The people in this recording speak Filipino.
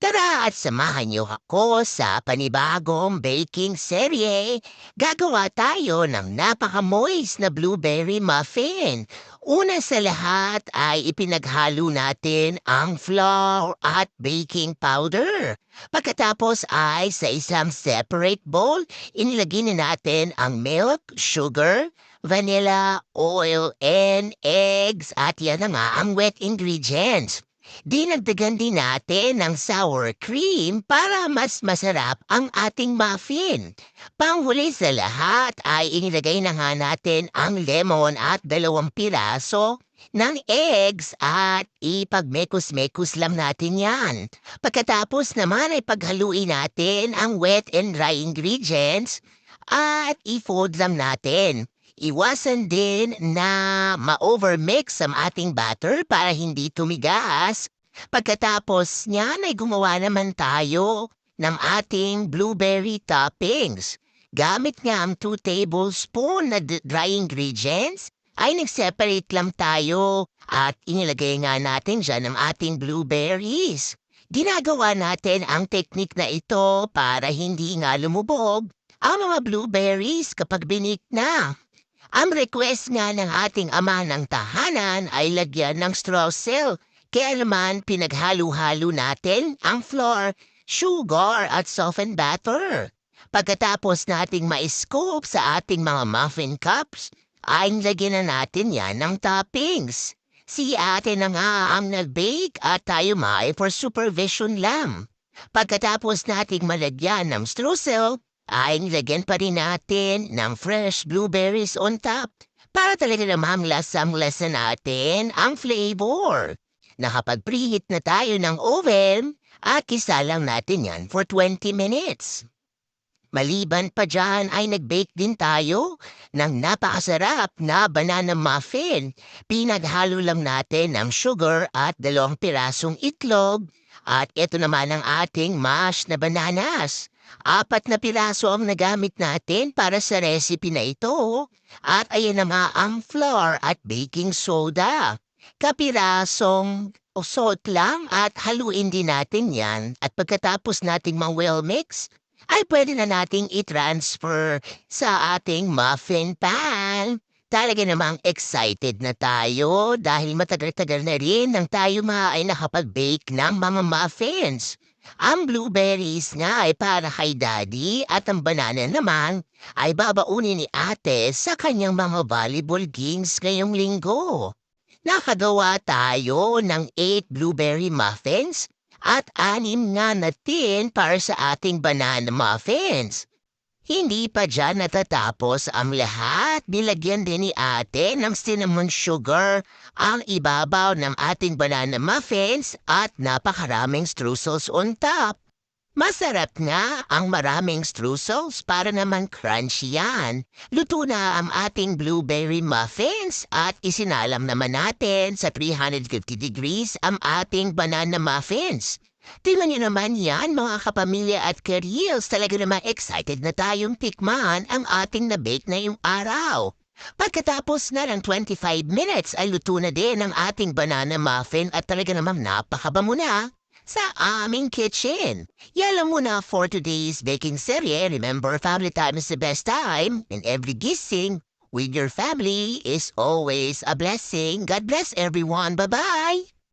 Tara at samahan niyo ako sa panibagong baking serye. Gagawa tayo ng napaka-moist na blueberry muffin. Una sa lahat ay ipinaghalo natin ang flour at baking powder. Pagkatapos ay sa isang separate bowl, inilagay na natin ang milk, sugar, vanilla, oil, and eggs at yan na nga ang wet ingredients. Dinagdagan din natin ng sour cream para mas masarap ang ating muffin. Panghuli sa lahat ay inilagay na nga natin ang lemon at dalawang piraso ng eggs at ipagmekos-mekos lang natin yan. Pagkatapos naman ay paghaluin natin ang wet and dry ingredients at i-fold lang natin. Iwasan din na ma-overmix ang ating batter para hindi tumigas. Pagkatapos niyan ay gumawa naman tayo ng ating blueberry toppings. Gamit nga ang 2 tablespoon na dry ingredients, ay nag-separate lang tayo at inilagay nga natin dyan ang ating blueberries. Ginagawa natin ang teknik na ito para hindi nga lumubog ang mga blueberries kapag binik na. Ang request nga ng ating ama ng tahanan ay lagyan ng straw cell. Kaya naman pinaghalo-halo natin ang flour, sugar at softened batter. Pagkatapos nating ma-scoop sa ating mga muffin cups, ay lagyan na natin yan ng toppings. Si ate na nga ang nag-bake at tayo may for supervision lang. Pagkatapos nating malagyan ng streusel, ay nilagyan pa rin natin ng fresh blueberries on top para talaga namang lasang-lasa natin ang flavor. Nakapag-preheat na tayo ng oven at kisalang natin yan for 20 minutes. Maliban pa dyan ay nag-bake din tayo ng napakasarap na banana muffin. Pinaghalo lang natin ng sugar at dalawang pirasong itlog at ito naman ang ating mashed na bananas. Apat na piraso ang nagamit natin para sa recipe na ito. At ayan na nga ang flour at baking soda. Kapirasong o salt lang at haluin din natin yan. At pagkatapos nating ma-well mix, ay pwede na nating i-transfer sa ating muffin pan. Talaga namang excited na tayo dahil matagal-tagal na rin nang tayo mga ay nakapag-bake ng mga muffins. Ang blueberries nga ay para kay daddy at ang banana naman ay babaunin ni ate sa kanyang mga volleyball games ngayong linggo. Nakagawa tayo ng 8 blueberry muffins at anim nga na tin para sa ating banana muffins. Hindi pa dyan natatapos ang lahat. Nilagyan din ni ate ng cinnamon sugar ang ibabaw ng ating banana muffins at napakaraming streusels on top. Masarap nga ang maraming streusels para naman crunchy yan. Luto na ang ating blueberry muffins at isinalam naman natin sa 350 degrees ang ating banana muffins. Tingnan niyo naman yan mga kapamilya at kareels. Talaga naman excited na tayong tikman ang ating na-bake na yung araw. Pagkatapos na ng 25 minutes ay luto na din ang ating banana muffin at talaga namang napakabamo na sa aming kitchen. Yan lang muna for today's baking serye. Remember, family time is the best time and every gising with your family is always a blessing. God bless everyone. Bye-bye!